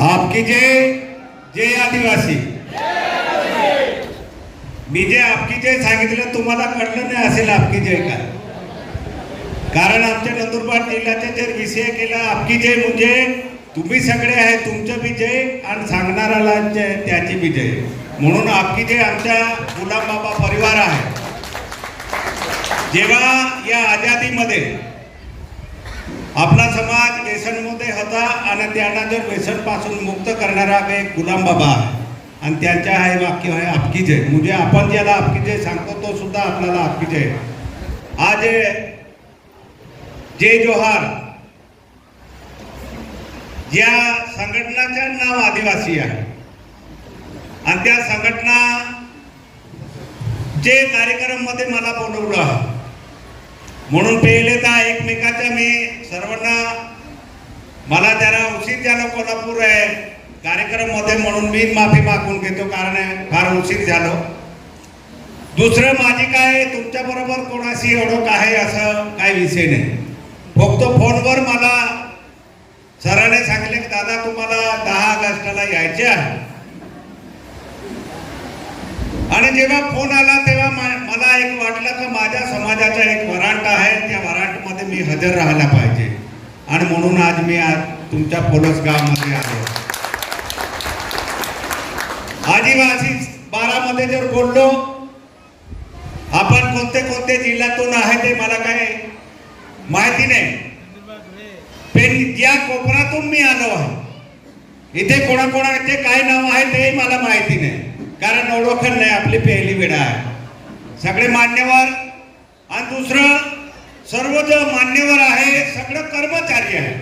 आपकी जय जय आदिवासी। मी जे आपकी जय सांगितलं तुम्हाला कळलं नाही असेल आपकी जय काय. कारण आमच्या नंदुरबार जिल्ह्याचे जर विषय केला आपकी जय म्हणजे तुम्ही सगळे आहे तुमचं बी जय आणि सांगणाराला जय त्याची बी जय. म्हणून आपकी जय आमच्या गुलाम बाबा परिवार आहे. जेव्हा या आझादीमध्ये आपला समाज व्यसनमध्ये होता आणि त्यांना जर व्यसनपासून मुक्त करणारा एक गुलाम बाबा आहे. आणि त्यांच्या हे वाक्य आहे आपकी जय. म्हणजे आपण ज्याला आपकी जय सांगतो तो सुद्धा आपल्याला आपकी जय. आज जय जोहार ज्या संघटनाचे नाव आदिवासी आहे. आणि त्या संघटना जे कार्यक्रममध्ये मला बोलवलं म्हणून पहिले तर एक मी सर्वांना मला त्याला उशीर झाला कोल्हापूर आहे. कार्यक्रममध्ये म्हणून मी माफी मागून घेतो कारण फार उशीर झालो. दुसरं माझी काय तुमच्या बरोबर कोणाशी ओळख आहे असं काय विषय नाही. फक्त फोनवर मला सरांनी सांगितले की दादा तुम्हाला दहा ऑगस्टला यायचे आहे. आणि जेव्हा फोन आला तेव्हा मला एक वाटलं की माझ्या समाजाचा एक वरांट आहे त्या तुम्ही हजर राहायला पाहिजे. आणि म्हणून आज मी आज तुमच्या पोलस गावामध्ये आलो आदिवासी बारामध्ये जर बोललो आपण कोणते कोणते जिल्ह्यातून आहे ते मला काय माहिती नाही. पण ज्या कोकणातून मी आलो आहे इथे कोणाकोणाचे काय नाव आहे ते मला माहिती नाही. कारण ओळखण नाही आपली पहिली वेळ आहे. सगळे मान्यवर. आणि दुसरं सर्व जो मान्यवर आहे सगळं कर्मचारी आहे.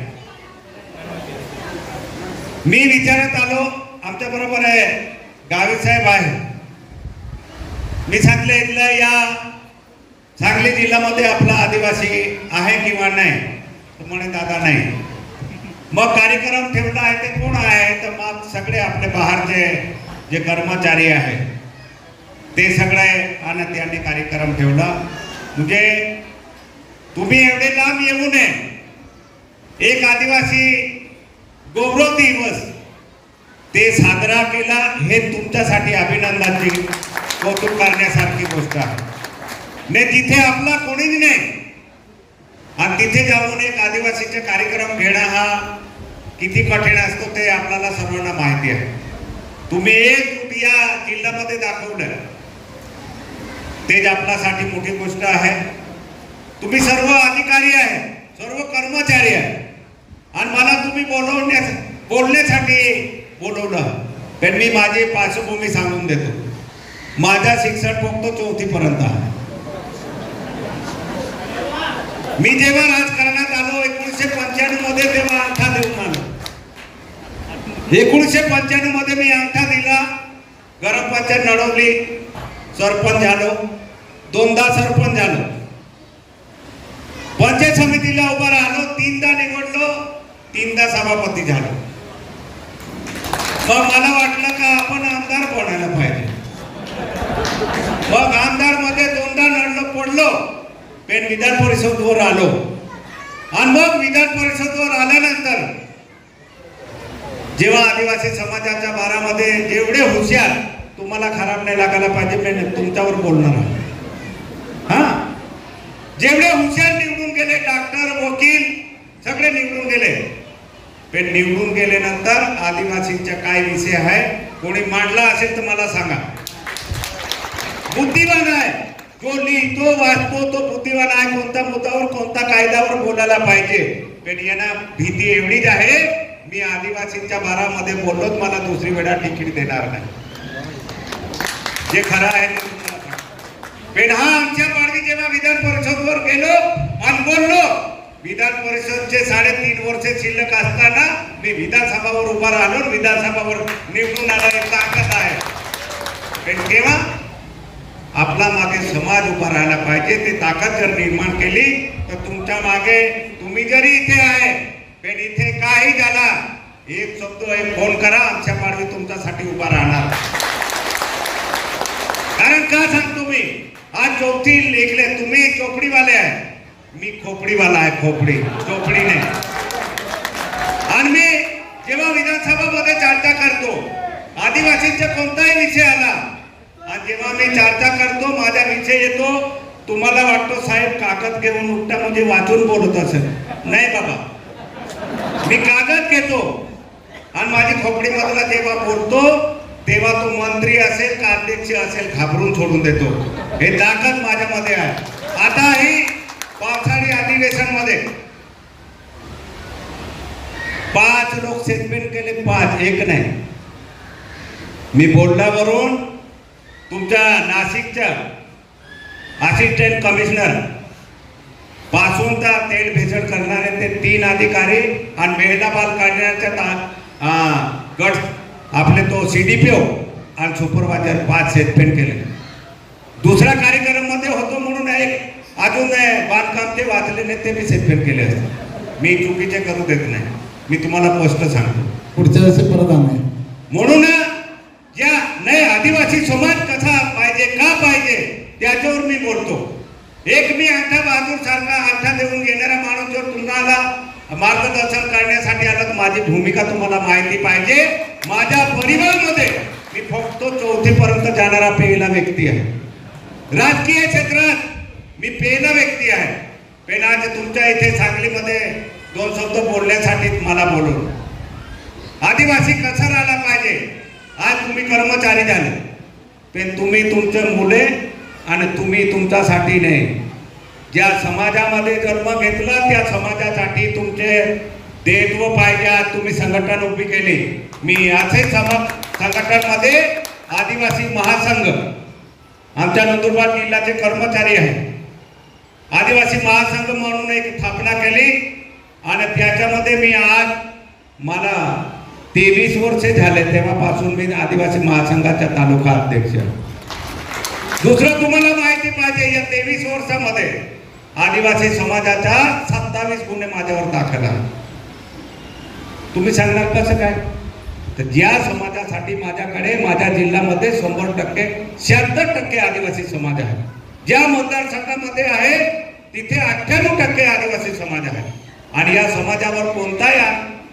मी विचारत आलो आमच्या बरोबर आहे गावी साहेब आहे. मी सांगले इथलं या सांगली जिल्ह्यामध्ये आपला आदिवासी आहे किंवा नाही? तर म्हणे दादा नाही. मग कार्यक्रम ठेवला आहे ते कोण आहे? तर मग सगळे आपले बाहेरचे जे कर्मचारी आहेत ते सगळे आणि त्यांनी कार्यक्रम ठेवला. म्हणजे तुम्ही एवढे लांब येऊ नये. एक आदिवासी गौरव दिवस. ते साजरा केला हे तुमच्यासाठी अभिनंदनाची कौतुक करण्यासारखी गोष्ट आहे. नाही तिथे आपला कोणीच नाही. आणि तिथे जाऊन एक आदिवासीचे कार्यक्रम घेणं हा किती कठीण असतो ते आपल्याला सर्वांना माहिती आहे. तुम्ही एक या जिल्ह्यामध्ये दाखवलं. तेच आपल्यासाठी मोठी गोष्ट आहे तुम्ही सर्व अधिकारी आहे सर्व कर्मचारी आहे. आणि मला तुम्ही बोलवण्या बोलण्यासाठी बोलवलं. पण मी माझी पार्श्वभूमी सांगून देतो. माझा शिक्षण फक्त चौथी पर्यंत आहे. मी जेव्हा राजकारणात आलो एकोणीसशे पंच्याण्णवमध्ये तेव्हा अंगठा देऊन आलो. एकोणीसशे पंच्याण्णवमध्ये मी अंगठा दिला. ग्रामपंचायत नडवली सरपंच झालो. दोनदा सरपंच झालो. पंचायत समितीला उभा राहिलो तीनदा निवडलो तीनदा सभापती झालो. मग मला वाटलं का आपण आमदार बनायला पाहिजे? मग आमदारमध्ये दोनदा नडलो पडलो पण विधान परिषदवर आलो. आणि मग विधान परिषदवर आल्यानंतर जेव्हा आदिवासी समाजाच्या बारामध्ये जेवढे हुशार तुम्हाला खराब नाही लागायला पाहिजे मी तुमच्यावर बोलणार आहे. जेवढे हुशार निवडून गेले डॉक्टर वकील सगळे निवडून गेले. पण निवडून गेल्यानंतर आदिवासींचा काय विषय आहे कोणी मांडला असेल तर मला सांगा. बुद्धिवान आहे. जो लिहितो वाचतो तो बुद्धिवान आहे. कोणत्या मुद्द्यावर कोणत्या कायद्यावर बोलायला पाहिजे? पण यांना भीती एवढीच आहे मी आदिवासींच्या बारामध्ये बोललोच मला दुसरी वेळा तिकीट देणार नाही. जे खरं आहे पण आमच्या पाडवी जेव्हा विधान परिषदवर गेलो आणि बोललो विधान परिषदचे साडेतीन वर्ष शिल्लक असताना मी विधानसभावर उभा राहिलो विधानसभावर निवडून आला ताकद आहे. पण केव्हा आपला मागे समाज उभा राहायला पाहिजे ते ताकद जर निर्माण केली तर तुमच्या मागे तुम्ही जरी इथे आहे पण इथे काही झाला एक शब्द एक फोन करा आमच्या पाडवी तुमच्यासाठी उभा राहणार. कारण का सांगतो मी? आज चौथी लेखले तुम्ही चोपडीवाले आहे. मी खोपडीवाला आहे खोपडी. चोपडी नाही आणि मी जेव्हा विधानसभामध्ये चर्चा करतो आदिवासींचा कोणताही विषय आला आणि जेव्हा मी चर्चा करतो माझा विषय येतो तुम्हाला वाटतो साहेब कागद घेऊन उठता म्हणजे वाचून बोलत असेल. नाही बाबा. मी कागद घेतो आणि माझी खोपडीमधला जेव्हा बोलतो तेव्हा तो मंत्री असेल का अध्यक्ष असेल घाबरून सोडून देतो. हे ताकद माझ्यामध्ये आहे. आता ही पावसाळी अधिवेशनमध्ये पाच लोक स्टेटमेंट केले पाच एक नाही. मी बोलल्यावरून तुमच्या नाशिकच्या असिस्टंट कमिशनरपासून तर तेल भेसळ करणारे ते तीन अधिकारी आणि महिला बाल काढण्याच्या ता- गट आपले तो सी डी पी ओ आणि सुपरवायझर पाच सेटपेंट केले. दुसऱ्या कार्यक्रममध्ये होतो म्हणून एक अजून बांधकाम ते वाचलेले ते मी सेटपेंट केले असते. मी चुकीचे करू देत नाही. मी तुम्हाला स्पष्ट सांगतो. पुढच्या वर्षी परत आणाय. म्हणून या नाही आदिवासी समाज कसा पाहिजे का पाहिजे त्याच्यावर मी बोलतो. एक मी अंठा बहादूर सारखा अंठा देऊन घेणारा माणूस जर तुम्हाला मार्गदर्शन करण्यासाठी आला तर माझी भूमिका तुम्हाला माहिती पाहिजे. माझ्या परिवारमध्ये मी फक्त चौथी पर्यंत जाणारा पहिला व्यक्ती आहे. राजकीय क्षेत्रात मी पहिला व्यक्ती आहे. पेनाचे आज तुमच्या इथे सांगलीमध्ये दोन शब्द बोलण्यासाठी मला बोलून आदिवासी कसा राहिला पाहिजे. आज तुम्ही कर्मचारी झाले. पण तुम्ही तुमचे मुले आणि तुम्ही तुमच्यासाठी नाही. ज्या समाजामध्ये जन्म घेतला त्या समाजासाठी तुमचे देत्व पाहिजे. आज तुम्ही संघटन उभी केली. मी असे समा संघटनमध्ये आदिवासी महासंघ आमच्या नंदुरबार जिल्ह्याचे कर्मचारी आहेत. आदिवासी महासंघ म्हणून एक स्थापना केली आणि त्याच्यामध्ये मी आज मला तेवीस वर्षे झाले तेव्हापासून मी आदिवासी महासंघाच्या तालुका अध्यक्ष. दुसरं तुम्हाला माहिती पाहिजे या तेवीस वर्षामध्ये आदिवासी समाजाच्या सत्तावीस गुन्हे माझ्यावर दाखल आहे तुम्ही सांगणार कसं काय? तर ज्या समाजासाठी माझ्याकडे माझ्या जिल्ह्यामध्ये शंभर टक्के शहात्तर टक्के आदिवासी समाज आहे. ज्या मतदारसंघामध्ये आहे तिथे अठ्ठ्याण्णव टक्के आदिवासी समाज आहे. आणि या समाजावर कोणताही या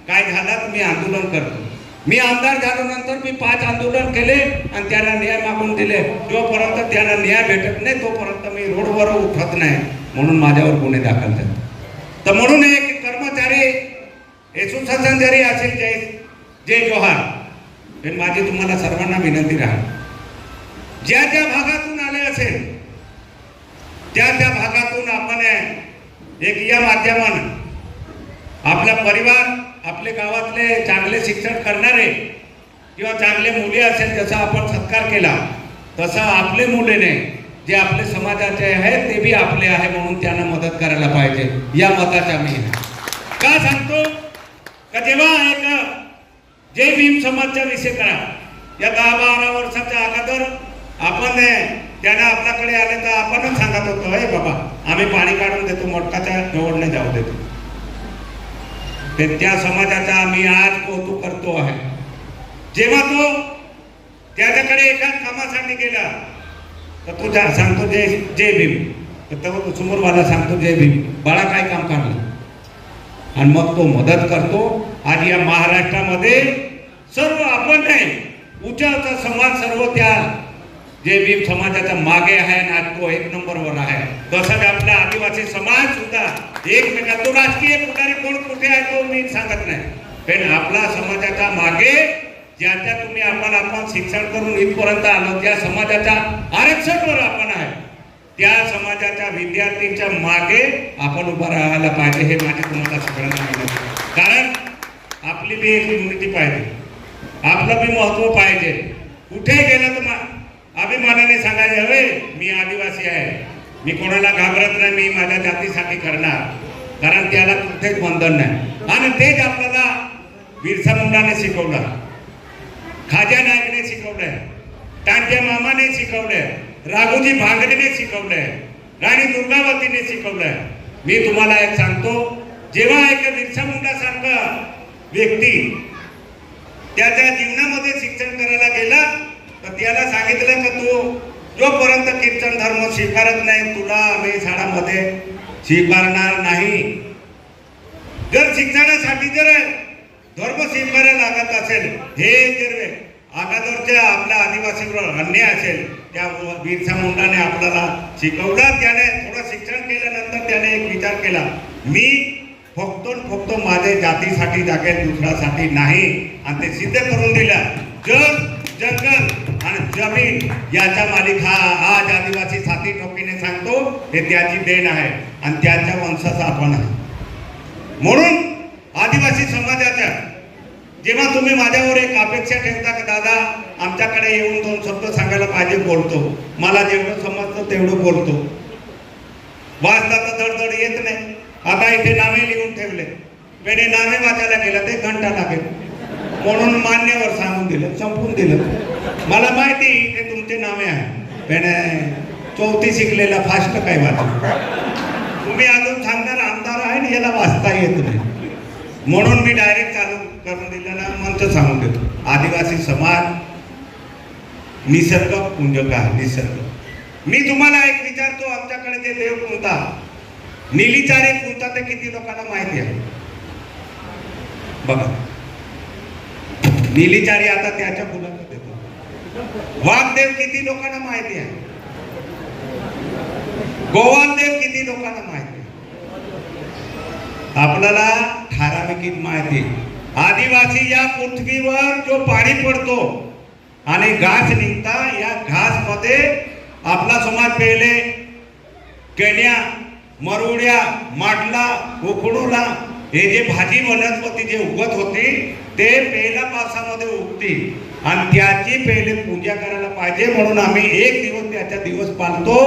काय झाला तर मी आंदोलन करतो. मी आमदार झाल्यानंतर मी पाच आंदोलन केले आणि त्यांना न्याय मागून दिले. जोपर्यंत त्यांना न्याय भेटत नाही तोपर्यंत मी रोडवर उठत नाही म्हणून माझ्यावर गुन्हे दाखल झाले. तर म्हणून एक कर्मचारी एसोसिएशन जरी असेल जे जय जोहार. माझी तुम्हाला सर्वांना विनंती राहा. ज्या ज्या भागातून आले असेल त्या त्या भागातून आपण एक या माध्यमानं आपला परिवार आपले गावातले चांगले शिक्षण करणारे किंवा चांगले मुले असेल जसा आपण सत्कार केला तसा आपले मुले नाही जे आपले समाजाचे आहेत ते बी आपले आहे म्हणून त्यांना मदत करायला पाहिजे. या मताच्या मी का सांगतो? का जेव्हा एक जय भीम समाजचा विषय करा. या दहा बारा वर्षाच्या अगोदर आपण त्यांना आपल्याकडे आले तर आपणच सांगत होतो हे बाबा आम्ही पाणी काढून देतो मोटकाच्या निवडणे जाऊ देतो. ते त्या समाजाचा आम्ही आज कौतुक करतो आहे. जेव्हा तो त्याच्याकडे एकाच कामासाठी गेला तर तो सांगतो जय जय भीम. तर तो समोरवाला सांगतो जय भीम बाळा काय काम काढलं? आणि मग तो मदत करतो. आणि या महाराष्ट्रामध्ये सर्व आपण नाही. उच्चाचा समाज सर्व त्या जे मी समाजाच्या मागे आहे आणि आज तो एक नंबरवर आहे. तसंच आपला आदिवासी समाज सुद्धा एकमेका तो राजकीय प्रकारे कोण कुठे आहे तो मी सांगत नाही. पण आपला समाजाच्या मागे ज्याच्या तुम्ही आपण आपण शिक्षण करून इथपर्यंत आलो त्या समाजाच्या आरक्षणवर आपण आहे. त्या समाजाच्या विद्यार्थीच्या मागे आपण उभं राहायला पाहिजे हे माझे तुम्हाला सगळ्यांना कारण आपली बी एक युनिटी पाहिजे. आपलं बी महत्त्व पाहिजे. कुठेही गेलं तर अभिमानाने सांगायचे हवे मी आदिवासी आहे. मी कोणाला घाबरत नाही मी माझ्या जातीसाठी करणार. कारण त्याला कुठेच बंधन नाही. आणि तेच आपल्याला बिरसा मुंडाने शिकवलं. खाजा नायकने शिकवलंय. तांत्या मामाने शिकवलंय. राघोजी भांगरेने शिकवलंय. राणी दुर्गावतीने शिकवलंय. मी तुम्हाला एक सांगतो जेव्हा एक बिरसा मुंडा सारखा व्यक्ती त्याच्या जीवनामध्ये शिक्षण करायला गेला तर त्याला सांगितलं की तू जोपर्यंत कीर्तन धर्म स्वीकारत नाही तुला आम्ही शाळामध्ये स्वीकारणार नाही. जर शिक्षणासाठी जर धर्म स्वीकारायला लागत असेल हे जर अगोदरच्या आपल्या आदिवासीवर अन्याय असेल त्या बिरसा मुंडाने आपल्याला शिकवलं त्याने थोडं शिक्षण केल्यानंतर त्याने एक विचार केला मी फक्त फक्त माझ्या जातीसाठी जागेल दुसऱ्यासाठी नाही. आणि ते सिद्ध करून दिलं. जग जंगल आणि जमीन याचा मालिक हा आज आदिवासी साथी टोपीने सांगतो हे त्याची देण आहे आणि त्याच्या वंशाचा आपण आहे. म्हणून आदिवासी समाजाच्या जेव्हा तुम्ही माझ्यावर एक अपेक्षा ठेवता का दादा आमच्याकडे येऊन दोन शब्द सांगायला पाहिजे बोलतो. मला जेवढं समजतं तेवढं बोलतो. वाचता तर धडधड येत नाही. आता इथे नावे लिहून ठेवले. पेने नावे वाचायला गेलं ते घंटा लागेल. म्हणून मान्यवर सांगून दिलं संपून दिलं. मला माहिती ते तुमचे नावे आहे. पेने चौथी शिकलेला फास्ट काय वाचा तुम्ही अजून सांगणार आमदार आहे आणि याला वाचता येत नाही. म्हणून मी डायरेक्ट चालू करून दिलेला मंच सांगून देतो. आदिवासी समाज निसर्ग पुंजक आहे निसर्ग. मी तुम्हाला एक विचारतो आमच्याकडे जे देव कोणता निलीचारे कोणता ते किती लोकांना माहिती आहे? बघा. निलीचारी आता त्याच्या मुलांना देतो. वामदेव किती लोकांना माहिती आहे? गोवानदेव किती लोकांना माहिती आहे? आपल्याला ठराविक माहिती आदिवासी या पृथ्वीवर जो पाणी पडतो आणि घास निघता या घासमध्ये आपला समाज पेले. केण्या मरुड्या माटला उकडूला हे जे भाजी वनस्पती जे उगत होती ते पहिल्या पावसामध्ये उगते आणि त्याची पहिले पूजा करायला पाहिजे म्हणून आम्ही एक दिवस त्याचा दिवस पाळतो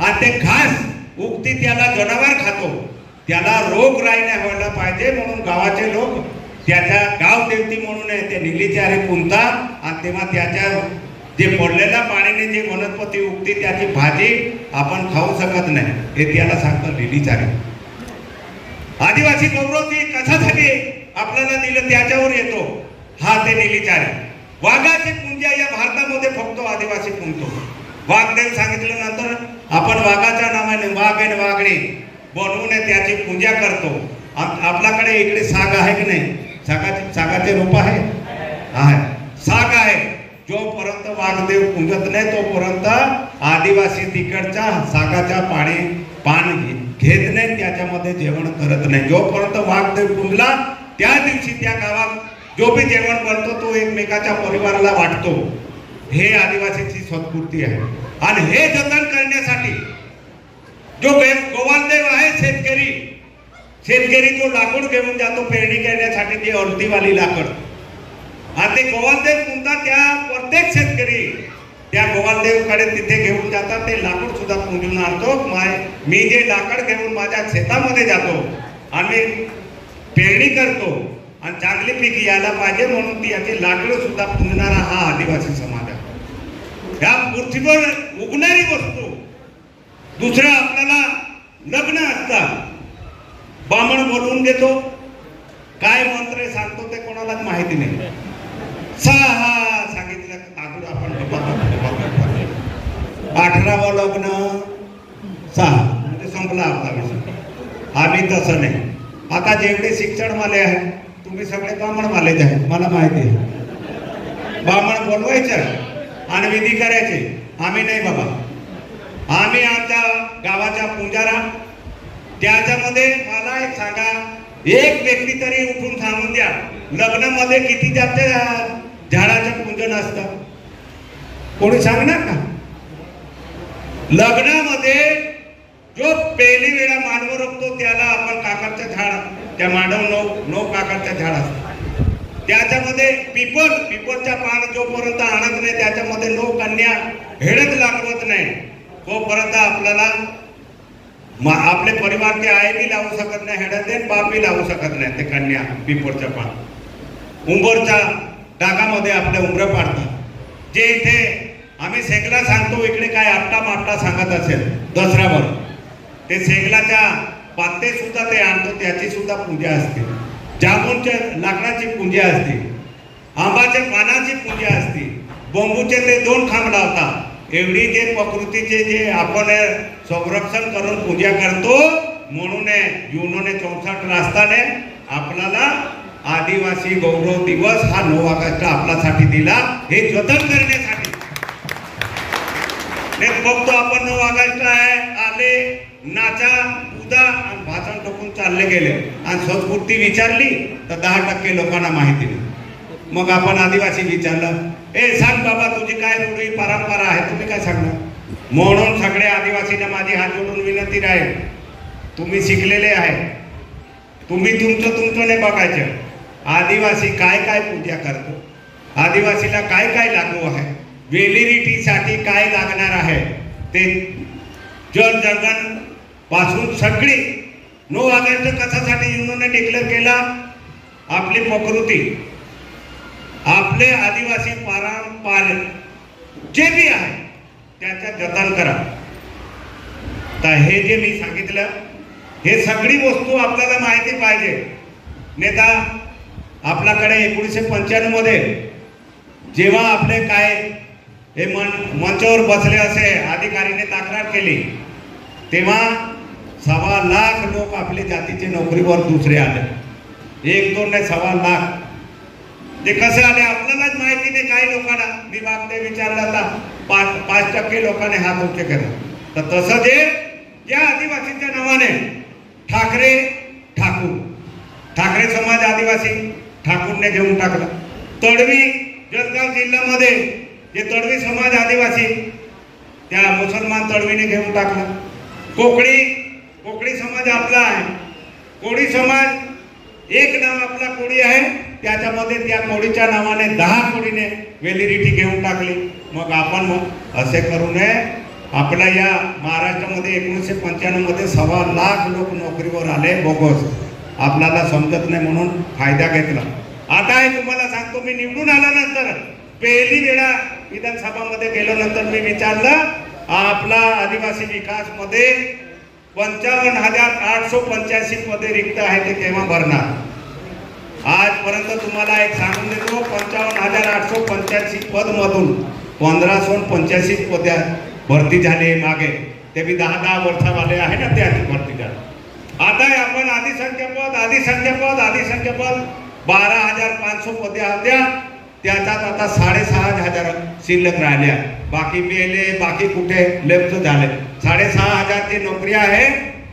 आणि ते घास उगती त्याला जनावर खातो. त्याला रोग राही नाही व्हायला पाहिजे म्हणून गावाचे लोक त्याच्या गाव देवती म्हणून आहे ते निलीचारे अरे आणि तेव्हा त्याच्या जे पडलेल्या पाण्याने जे वनस्पती उगते त्याची भाजी आपण खाऊ शकत नाही. हे त्याला सांगतो लिलीचारे आदिवासी गौरवजी कशासाठी आपल्याला दिलं त्याच्यावर येतो. हा ते निलीचारे वाघाची पुंजा या भारतामध्ये फक्त आदिवासी पुंजतो वाघदेव सांगितलं नंतर आपण वाघाच्या नावाने वाघ आणि वाघणे बनवून त्याची पूजा करतो. आप- आपल्याकडे इकडे साग आहे की नाही? सागाचे सागाचे रूप आहे? आहे. साग आहे. जोपर्यंत वाघदेव पुंजत नाही तोपर्यंत आदिवासी तिकडच्या सागाच्या पाणी पान घेत नाही त्याच्यामध्ये जेवण करत नाही. जोपर्यंत वाघदेव पुंजला त्या दिवशी त्या गावात जो बी जेवण बनतो तो एकमेकाच्या परिवाराला वाटतो. हे आदिवासीची संस्कृती आहे. आणि हे जतन करण्यासाठी जो गोवालदेव आहे शेतकरी शेतकरी तो लाकूड घेऊन जातो पेरणी करण्यासाठी ती अर्धीवाली लाकड. आणि ते गोवालदेव कोणता त्या प्रत्येक शेतकरी त्या गोवालदेवकडे तिथे घेऊन जातात. ते लाकूड सुद्धा पुंजून आणतो. माय मी जे लाकड घेऊन माझ्या शेतामध्ये जातो आणि पेरणी करतो आणि चांगली पीक यायला पाहिजे म्हणून ती याची लाकडं सुद्धा पुंजणारा हा आदिवासी समाज आहे. ह्या पृथ्वीवर उगणारी वस्तू दुसरं आपल्याला लग्न असतात. बामण बोलवून देतो काय मंत्र सांगतो ते कोणालाच माहिती नाही. सहा सांगितलं अजून आपण अठरावं लग्न सहा. म्हणजे संपला आपला विषय. आम्ही तसं नाही. आता जेवढे शिक्षण माले आहे तुम्ही सगळे बामण मालेच आहेत मला माहिती आहे. बामण बोलवायचं आणि विधी करायचे. आम्ही नाही बाबा. आम्ही आमच्या गावाच्या पुजारा. त्याच्यामध्ये मला एक सांगा एक व्यक्ती तरी उठून सांगून द्या लग्नामध्ये किती जास्त झाडाचं पूजन असतं? कोणी सांगणार का? लग्नामध्ये जो पहिली वेळा मांडव रोखतो त्याला आपण काकरचं झाड त्या मांडव नो नो काकरचं झाड असतो. त्याच्यामध्ये पिपल पिपलच्या पान जोपर्यंत आणत नाही त्याच्यामध्ये नो कन्या हेडत लागवत नाही तोपर्यंत आपल्याला आपले परिवार ते आई बी लावू शकत नाही हेडत नाही बाप बी लावू शकत नाही ते कन्या पिपोरच्या पान. उंबरच्या डागामध्ये आपले उंबरं पाडतात. जे इथे आम्ही सेकला सांगतो इकडे काय आपटा मापटा सांगत असेल दसऱ्यावर. ते सेगलाच्या पाते सुद्धा ते आणतो त्याची सुद्धा पूजा असते. जामुनच्या लाकडाची पूजा असते. आंबाच्या पानाची पूजा असते. बंबूचे ते दोन खांब लावतात एवढी जे प्रकृतीचे जे आपण संरक्षण करून पूजा करतो म्हणून युनोने चौसष्ट रास्ताने आपल्याला आदिवासी गौरव दिवस हा नऊ ऑगस्ट आपल्यासाठी दिला. हे जतन करण्यासाठी. बघतो आपण नऊ ऑगस्ट आहे आले नाचा उदा आणि भाषण टाकून चालले गेले. आणि संस्कृती विचारली तर दहा टक्के लोकांना माहिती नाही. मग आपण आदिवासी विचारलं ए सांग बाबा तुझी काय रूढी परंपरा आहे? तुम्ही काय सांगणार? म्हणून सगळे आदिवासींना माझी हात जोडून विनंती राहील. तुम्ही शिकलेले आहे. तुम्ही तुमचं तुमचं नाही बघायचं. आदिवासी काय काय पूजा करतो? आदिवासीला काय काय लागू आहे? वेलिडिटीसाठी काय लागणार आहे? ते जल जंगल पासून सगळी. नो ऑगस्ट कशासाठी युनोने डिक्लेअर केला? आपली प्रकृती. आपले आदिवासी पारंपरिक जे बी आहे त्याचं जतन करा. तर हे जे मी सांगितलं हे सगळी वस्तू आपल्याला माहिती पाहिजे. नेता आपल्याकडे एकोणीसशे पंच्याण्णवमध्ये जेव्हा आपले काय हे मन मंचावर बसले असे अधिकारीने तक्रार केली तेव्हा सव्वा लाख लोक आपल्या जातीचे नोकरीवर दुसरे आले. एक दोन नाही सव्वा लाख. ते कसं आले? आपल्यालाच माहिती नाही काही लोकांना. मी मागते विचारलं आता. पाच पाच टक्के लोकांनी हात उच्च केला. तर तसं जे या आदिवासीच्या नावाने ठाकरे ठाकूर. ठाकरे समाज आदिवासी. ठाकूरने घेऊन टाकला. तडवी जळगाव जिल्ह्यामध्ये जे तडवी समाज आदिवासी त्या मुसलमान तडवीने घेऊन टाकला. कोकणी कोकणी समाज आपला आहे. कोळी समाज एक नाव आपला कोळी आहे. त्याच्यामध्ये त्या कोळीच्या नावाने दहा कोळीने वेलिडिटी घेऊन टाकली. मग आपण मग असे करू नये. आपल्या या महाराष्ट्रामध्ये एकोणीसशे पंच्याण्णवमध्ये सव्वा लाख लोक नोकरीवर आले बोगस. आपल्याला समजत नाही म्हणून फायदा घेतला. आता हे तुम्हाला सांगतो मी निवडून आल्यानंतर पहिली वेळा विधानसभामध्ये गेल्यानंतर मी विचारलं आपला आदिवासी विकासमध्ये पंचावन्न हजार आठशे पंच्याऐंशी पदे रिक्त आहे ते केव्हा भरणार? आजपर्यंत तुम्हाला एक सांगून देतो पंचावन्न हजार आठशे पंच्याऐंशी पद मधून पंधराशे पंच्याऐंशी पद भरती झाली मागे. ते बी दहा दहा वर्षावाले आहे ना त्या भरती झाले. आता आपण आदिसंख्य पद आदिसंख्य पद पद बारा हजार पाचशे पदे होत्या त्याच्यात आता साडेसहा हजार शिल्लक राहिल्या. बाकी मेले बाकी कुठे? लेफ्ट झाले. साडेसहा हजार जी नोकरी आहे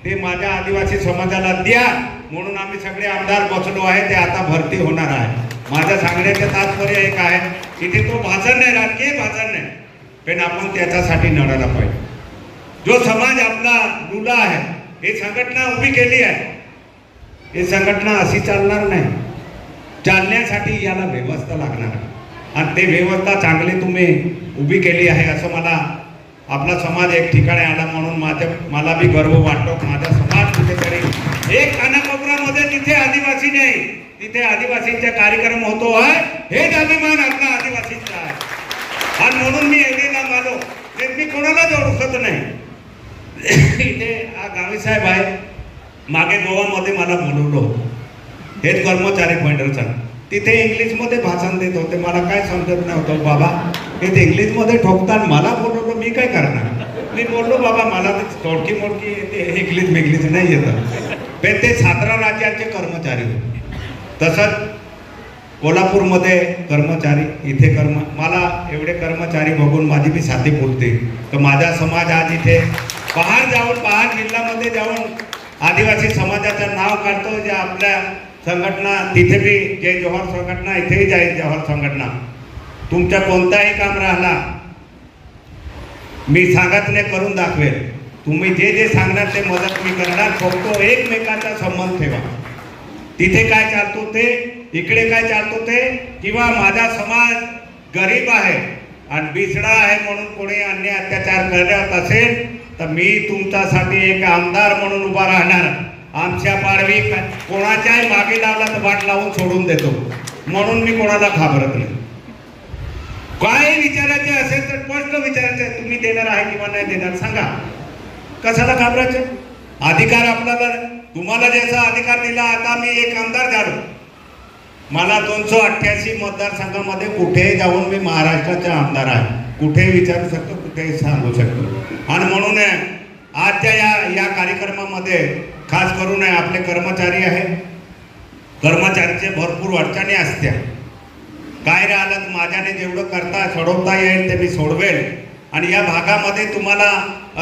ते माझ्या आदिवासी समाजाला द्या. म्हणून आम्ही सगळे आमदार बसलो आहे ते आता भरती होणार आहे. माझ्या सांगण्याचे तात्पर्य एक आहे इथे तो भाषण नाही राजकीय भाषण नाही. पण आपण त्याच्यासाठी लढायला पाहिजे. जो समाज आपला लुला आहे ही संघटना उभी केली आहे ही संघटना अशी चालणार नाही. चालण्यासाठी याला व्यवस्था लागणार. आणि ते व्यवस्था चांगली तुम्ही उभी केली आहे असं मला आपला समाज एक ठिकाणी आला म्हणून माझ्या मला बी गर्व वाटतो. माझा समाज कुठेतरी एक अनाकोपरामध्ये तिथे आदिवासी नाही तिथे आदिवासींचा कार्यक्रम होतो आहे हेच अभिमान आपला आदिवासींचा आहे. आणि म्हणून मी एवढेला मालो ते मी कोणालाच ओळखत नाही. इथे हा गावी साहेब आहे. मागे गोवामध्ये मला बोलवलं होतं. हेच कर्मचारी फेडरेशन तिथे इंग्लिशमध्ये भाषण देत होते. मला काय समजत नव्हतं. बाबा हे ते इंग्लिशमध्ये ठोकतात मला बोलवलं मी काय करणार? मी बोललो बाबा मला ते थोडकी मोडकी येते. इंग्लिश मिंग्लिश नाही येतं. पण ते सातारा राज्याचे कर्मचारी होते. तसंच कोल्हापूरमध्ये कर्मचारी इथे कर्म मला एवढे कर्मचारी बघून माझी बी साथी बोलते तर माझा समाज आज इथे बाहेर जाऊन बाहेर जिल्ह्यामध्ये जाऊन आदिवासी समाजाचं नाव काढतो जे आपल्या संघटना तिथे बी जय जोहर संघटना इथेही जय जोहर संघटना. तुमच्या कोणताही काम राहिला मी सांगितले करून दाखवेल. तुम्ही जे जे सांगणार ते मदत मी करणार फक्त एकमेकाचा संबंध ठेवा. तिथे काय चालतो ते इकडे काय चालतो ते किंवा माझा समाज गरीब आहे आणि बिसडा आहे म्हणून कोणी अन्य अत्याचार करत असेल तर मी तुमच्यासाठी एक आमदार म्हणून उभा राहणार. आमच्या पारवी कोणाच्याही मागे लावला तर वाट लावून सोडून देतो. म्हणून मी कोणाला घाबरत नाही. काय विचारायचे असेल तर स्पष्ट विचारायचे तुम्ही देणार आहे किंवा नाही देणार सांगा. कशाला घाबरायचे? अधिकार आपल्याला तुम्हाला ज्याचा अधिकार दिला आता मी एक आमदार झालो. मला दोनशे अठ्ठ्याऐंशी मतदारसंघामध्ये कुठेही जाऊन मी महाराष्ट्राचा आमदार आहे. कुठेही विचारू शकतो कुठेही सांगू शकतो. आणि म्हणून आजच्या या या कार्यक्रमामध्ये खास करून आपले कर्मचारी आहे. कर्मचारीचे भरपूर अडचणी असत्या. काय राहिलं तर माझ्याने जेवढं करता सोडवता येईल ते मी सोडवेल. आणि या भागामध्ये तुम्हाला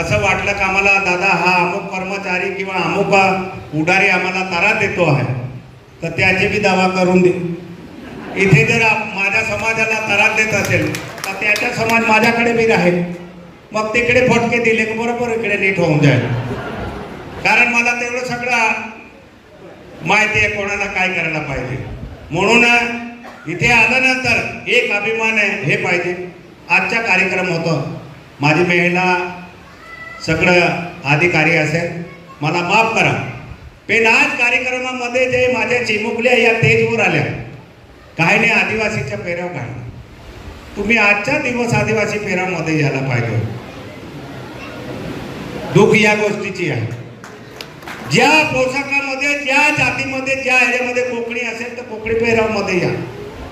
असं वाटलं का आम्हाला दादा हा अमुक कर्मचारी किंवा अमुक उडारी आम्हाला तारा देतो आहे तर त्याची बी दावा करून दे. इथे जर माझ्या समाजाला तारा देत असेल तर त्याचा समाज माझ्याकडे बी राहील. मग तिकडे फटके दिले की बरोबर इकडे नीट होऊन जाईल. कारण मला तेवढं सगळं माहिती आहे कोणाला काय करायला पाहिजे. म्हणून इथे आल्यानंतर एक अभिमान आहे हे पाहिजे. आजचा कार्यक्रम होतो. माझी महिला सगळं अधिकारी असेल. मला माफ करा. पण आज कार्यक्रमामध्ये जे माझ्या चिमुकल्या या तेजवर आल्या. काही नाही आदिवासीच्या पेराव काढला तुम्ही आजचा दिवस आदिवासी पेरामध्ये यायला पाहिजे. दुःख या गोष्टीची आहे. ज्या पोशाखामध्ये ज्या जातीमध्ये ज्या ह्याच्यामध्ये कोकणी असेल तर कोकणी पेहरावमध्ये या.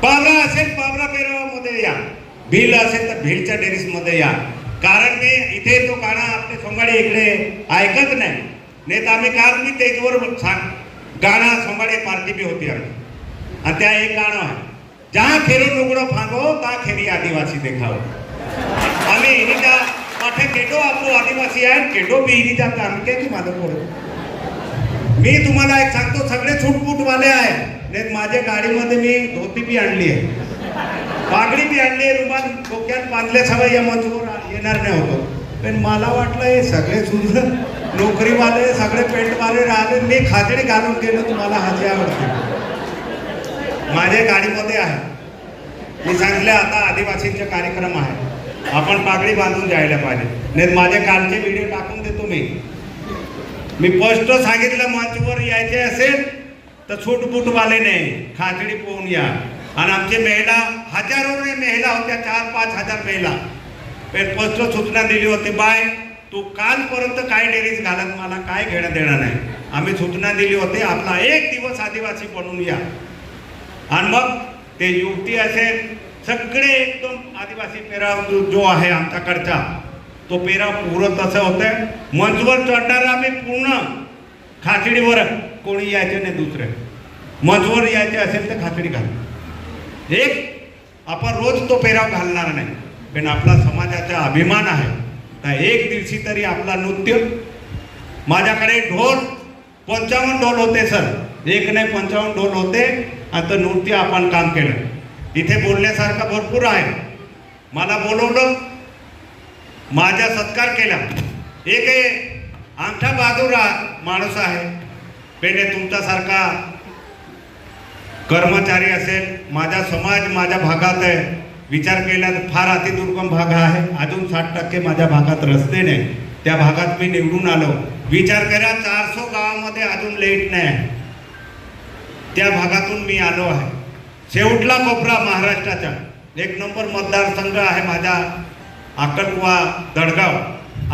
पावरा असेल पावरा पेहरावामध्ये या. भिल असेल तर भिलच्या टेरिसमध्ये या. कारण मी इथे तो गाणं आपले सोंगाडे इकडे ऐकत नाही. नाही तर आम्ही काल मी तेजवर सांग. गाणं सोंगाडे पार्टी बी होती आम्ही आणि त्या एक गाणं आहे. ज्या खेरो लुगडो फांगो त्या खेरी आदिवासी देखाव. आम्ही हिनीच्या पाठे केटो आपलो आदिवासी आहे केटो बी हिनीच्या कामके की माझं बोलतो मी तुम्हाला एक सांगतो सगळे छूटपूटवाले आहे. नाही माझ्या गाडीमध्ये मी धोती बी आणली आहे. पागडी बी आणली आहे रुमाल डोक्यात बांधले सगळं या मजूर येणार नाही होतो. पण मला वाटलं हे सगळे सुंदर नोकरीवाले सगळे पेंटवाले राहिले मी खाजडी घालून गेलो तुम्हाला हाजी आवडते माझ्या गाडीमध्ये आहे. मी सांगितले आता आदिवासींचे कार्यक्रम आहे. आपण पागडी बांधून जायला पाहिजे. नाही माझे कालचे व्हिडिओ टाकून देतो मी. मी स्पष्ट सांगितलं मंचवर यायचे असेल तर छूटबूटवाले नाही खाजडी पोहून या. आणि आमचे महिला हजारो महिला होत्या चार पाच हजार महिला. फर्स्ट स्पष्ट सूचना दिली होती बाय तू कालपर्यंत काय डेरीज घालत मला काय घेणं देणार नाही. आम्ही सूचना दिली होती आपला एक दिवस आदिवासी बनून या. आणि मग ते युवती असेल सगळे एकदम आदिवासी पेराव जो आहे आमच्याकडचा तो पेराव पुरत असं होतं मंचवर चढणारा आम्ही पूर्ण खाचडीवर कोणी यायचे नाही दुसरे. मंचवर यायचे असेल तर खाचडी घाल. एक आपण रोज तो पेराव घालणार नाही. पण आपला समाजाचा अभिमान आहे. तर एक दिवशी तरी आपला नृत्य. माझ्याकडे ढोल पंचावन्न ढोल होते सर. एक नाही पंचावन्न ढोल होते. आणि तर नृत्य आपण काम केलं. इथे बोलण्यासारखं भरपूर आहे. मला बोलवलं. माझा सत्कार केला. एक आमच्या बाजूला माणूस आहे. पेने तुमच्यासारखा कर्मचारी असेल माझा समाज माझ्या भागात आहे. विचार केला तर फार अतिदुर्गम भाग आहे. अजून साठ टक्के माझ्या भागात रस्ते नाही. त्या भागात मी निवडून आलो. विचार करा चारसो गावामध्ये अजून लेट नाही. आहे. त्या भागातून मी आलो आहे. शेवटला कोपरा महाराष्ट्राचा. एक नंबर मतदारसंघ आहे माझा. अक्कलकुवा दडगाव.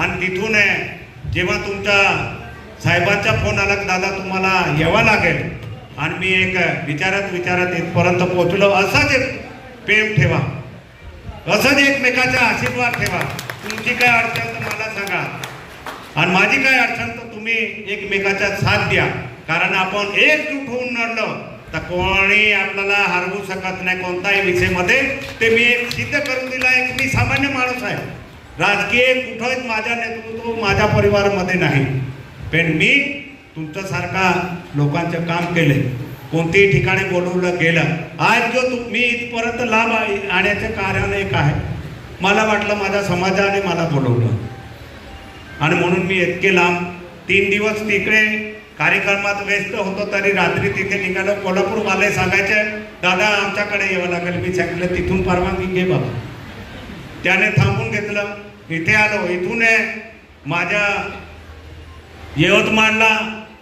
आणि तिथून आहे जेव्हा तुमच्या साहेबांचा फोन आला की दादा तुम्हाला यावं लागेल आणि मी एक विचारत विचारत इथपर्यंत पोचलो असंच एक प्रेम ठेवा. असंच एकमेकाचा आशीर्वाद ठेवा. तुमची काय अडचण तर मला सांगा. आणि माझी काय अडचण तर तुम्ही एकमेकाचा साथ द्या. कारण आपण एकजूट होऊन लढलो. तर कोणी आपल्याला हरवू शकत नाही कोणताही विषयमध्ये ते मी एक सिद्ध करून दिला एक मी सामान्य माणूस आहे. राजकीय कुठंच माझ्या नेतृत्व माझ्या परिवारामध्ये नाही. पण मी तुमच्यासारखा लोकांचं काम केले. कोणतेही ठिकाणी बोलवलं गेलं. आज जो तु- मी इथपर्यंत लाभ आणण्याचं कारण एक आहे. मला वाटलं माझ्या समाजाने मला बोलवलं. आणि म्हणून मी इतके लांब तीन दिवस तिकडे कार्यक्रमात व्यस्त होतो तरी रात्री तिथे निघालो. कोल्हापूरवाले सांगायचे दादा आमच्याकडे यावं लागेल मी सांगितलं तिथून परवानगी घे बाबा. त्याने थांबून घेतलं. इथे आलो. इथून आहे माझ्या यवतमाळला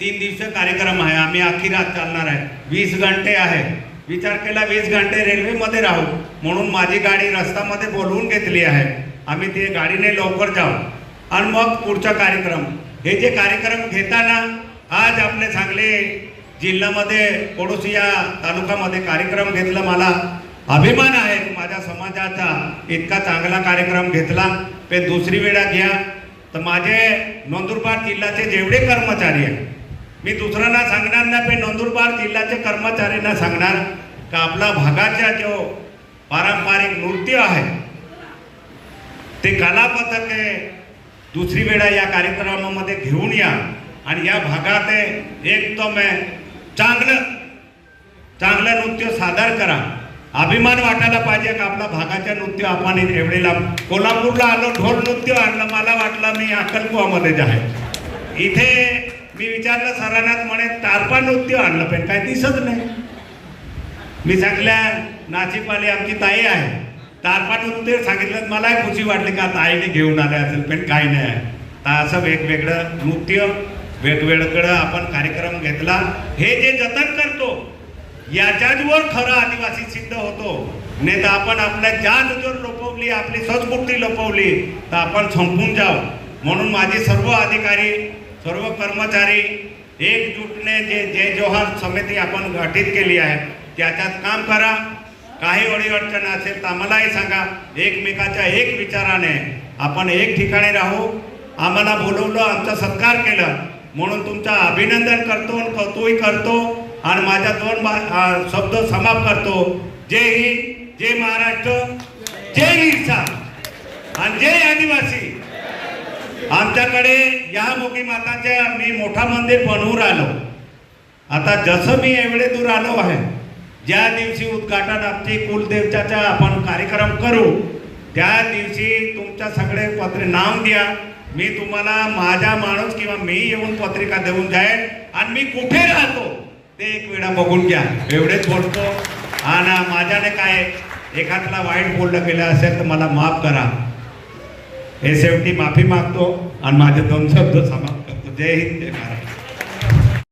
तीन दिवसीय कार्यक्रम आहे. आम्ही अख्खी रात चालणार आहे. वीस घंटे आहे. विचार केला वीस घंटे रेल्वेमध्ये राहू. म्हणून माझी गाडी रस्त्यामध्ये बोलवून घेतली आहे. आम्ही ते गाडीने लवकर जाऊ. आणि मग पुढचा कार्यक्रम. हे जे कार्यक्रम घेताना आज आपले सांगली जिल्ह्यामध्ये पडोसी या तालुक्यामध्ये कार्यक्रम घेतला. मला अभिमान आहे माझ्या समाजाचा इतका चांगला कार्यक्रम घेतला. ते दुसरी वेळा घ्या. तर माझे नंदुरबार जिल्ह्याचे जेवढे कर्मचारी आहेत मी दुसऱ्यांना सांगणार नाही पण नंदुरबार जिल्ह्याचे कर्मचाऱ्यांना सांगणार का आपला भागाचा जो पारंपरिक नृत्य आहे ते कलापथके दुसरी वेळा या कार्यक्रमामध्ये घेऊन या. आणि या भागात एकदम चांगलं चांगलं नृत्य सादर करा. अभिमान वाटायला पाहिजे का आपला भागाच्या नृत्य आपण एवढेला कोल्हापूरला आलो ढोल नृत्य आणलं मला वाटलं मी अक्कलकुवामध्ये आहे. इथे मी विचारलं सरांनाच म्हणे तारपा नृत्य आणलं पण काय दिसत नाही. मी सांगल्या नाशिकवाली आमची ताई आहे. तारपा नृत्य सांगितलं मलाही खुशी वाटली का ताईने घेऊन आल्या असेल पण काही नाही आहे. तर असं वेगवेगळं नृत्य वेगवेगळं आपण कार्यक्रम घेतला. हे जे जतन करतो याच्यावर खरं आदिवासी सिद्ध होतो. नाही तर आपण आपल्या ज्या नजर लपवली आपली संस्कृती लपवली तर आपण संपून जाऊ. म्हणून माझे सर्व अधिकारी सर्व कर्मचारी एकजुटने जे जय जोहार समिती आपण गठीत केली आहे त्याच्यात काम करा. काही अडीअडचण असेल तर आम्हालाही सांगा. एकमेकाच्या एक विचाराने आपण एक ठिकाणी राहू. आम्हाला बोलवलं आमचा सत्कार केलं. म्हणून तुमचं अभिनंदन करतो आणि कौतुकही करतो आणि माझ्या दोन शब्द समाप्त करतो. जय हिंद जय महाराष्ट्र जय ईर्षा आणि जय आदिवासी. आमच्याकडे या मोगी माताच्या मी मोठा मंदिर बनवून आलो आता जसं मी एवढे दूर आलो आहे ज्या दिवशी उद्घाटन आमची कुलदेवताचा आपण कार्यक्रम करू त्या दिवशी तुमच्या सगळे पत्र नाव द्या. मी तुम्हाला माझा माणूस किंवा मी येऊन पत्रिका देऊन जाईल आणि मी कुठे राहतो ते एक वेळा बघून घ्या. एवढेच बोलतो. आणि माझ्याने काय एखाद्याला वाईट बोललं गेलं असेल तर मला माफ करा. हे शेवटी माफी मागतो आणि माझे दोन शब्द समाप्त करतो. जय हिंद जय महाराज